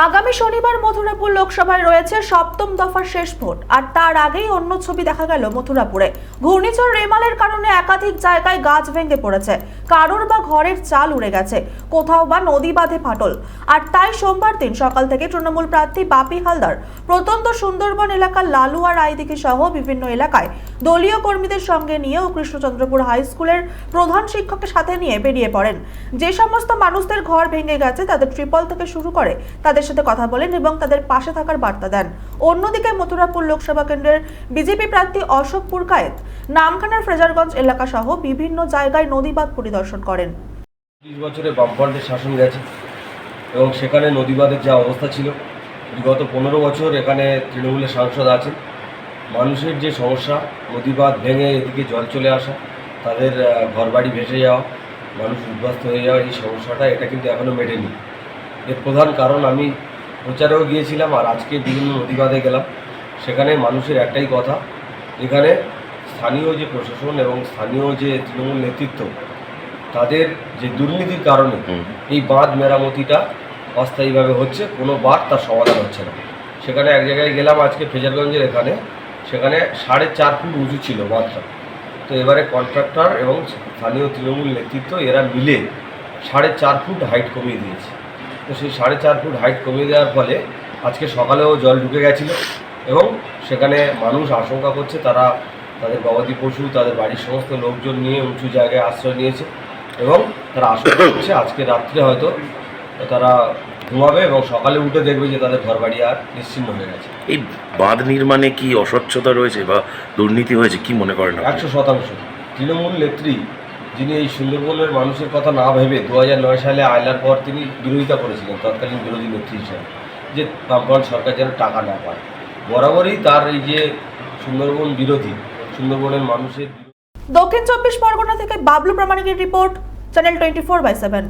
আগামী শনিবার মথুরাপুর লোকসভায় রয়েছে সপ্তম দফার শেষ ভোট, আর তার আগেই অন্য ছবি দেখা গেল মথুরাপুরে। ঘূর্ণিঝড় রেমালের কারণে একাধিক জায়গায় গাছ ভেঙে পড়েছে। কারোর বা ঘরের চাল উড়ে গেছে, কোথাও বা নদী বাঁধে ফাটল। আর তাই সোমবার দিন সকাল থেকে তৃণমূল প্রার্থী বাপি হালদার, প্রত্যন্ত সুন্দরবন এলাকার লালুয়া রায়দিঘি সহ বিভিন্ন এলাকায় দলীয় কর্মীদের সঙ্গে নিয়ে ও কৃষ্ণচন্দ্রপুর হাই স্কুলের প্রধান শিক্ষকের সাথে নিয়ে বেরিয়ে পড়েন। যে সমস্ত মানুষদের ঘর ভেঙে গেছে, তাদের ট্রিপল থেকে শুরু করে তাদের সাথে কথা বলেন এবং তাদের পাশে থাকার বার্তা দেন। অন্যদিকে মথুরাপুর লোকসভা কেন্দ্রের বিজেপি প্রার্থী অশোক পুরকায়েত নামখানার ফ্রেজারগঞ্জ এলাকা সহ বিভিন্ন জায়গায় নদীবাঁধ পরিদর্শন করেন। তিরিশ বছরে বামফ্রন্টের শাসন গেছে এবং সেখানে নদীবাঁধের যা অবস্থা ছিল, বিগত পনেরো বছর এখানে তৃণমূলের সাংসদ আছেন। মানুষের যে সমস্যা নদীবাদ ভেঙে এদিকে জল চলে আসা, তাদের ঘরবাড়ি ভেসে যাওয়া, মানুষ উদ্বাস্ত হয়ে যাওয়া, এই সমস্যাটা এটা কিন্তু এখনও মেটেনি। এর প্রধান কারণ আমি প্রচারেও গিয়েছিলাম আর আজকে বিভিন্ন নদীবাদে গেলাম। সেখানে মানুষের একটাই কথা এখানে স্থানীয় যে প্রশাসন এবং স্থানীয় যে তৃণমূল নেতৃত্ব তাদের যে দুর্নীতির কারণে এই বাঁধ মেরামতিটা অস্থায়ীভাবে হচ্ছে কোনো বাঁধ তার সমাধান হচ্ছে না। সেখানে এক জায়গায় গেলাম আজকে ফেজারগঞ্জের এখানে সেখানে সাড়ে চার ফুট উঁচু ছিল বাঁধটা। তো এবারে কন্ট্রাক্টর এবং স্থানীয় তৃণমূল নেতৃত্ব এরা মিলে সাড়ে চার ফুট হাইট কমিয়ে দিয়েছে। তো সেই সাড়ে চার ফুট হাইট কমিয়ে দেওয়ার ফলে আজকে সকালেও জল ঢুকে গেছিল এবং সেখানে মানুষ আশঙ্কা করছে তারা তাদের গবাদি পশু তাদের বাড়ির সমস্ত লোকজন নিয়ে উঁচু জায়গায় আশ্রয় নিয়েছে এবং তারা আশঙ্কা করছে আজকে রাত্রে হয়তো তারা ঘুমাবে এবং সকালে উঠে দেখবে যে তাদের ঘরবাড়ি আর নিশ্চিন্ন হয়ে গেছে এই বাঁধ নির্মাণে কি অস্বচ্ছতা রয়েছে বা দুর্নীতি হয়েছে কি মনে করেন? একশো শতাংশ তৃণমূল নেত্রী যিনি এই সুন্দরবনের মানুষের কথা না ভেবে দু সালে আয়লার পর তিনি বিরোধিতা করেছিলেন, তৎকালীন বিরোধী নেত্রী হিসাবে, যে বামফ্রন্ট সরকার যেন টাকা না পায়। বরাবরই তার এই যে সুন্দরবন বিরোধী, সুন্দরবনের মানুষের দক্ষিণ চব্বিশ পরগনা থেকে Bablu প্রামাণিকের report, channel twenty four by seven.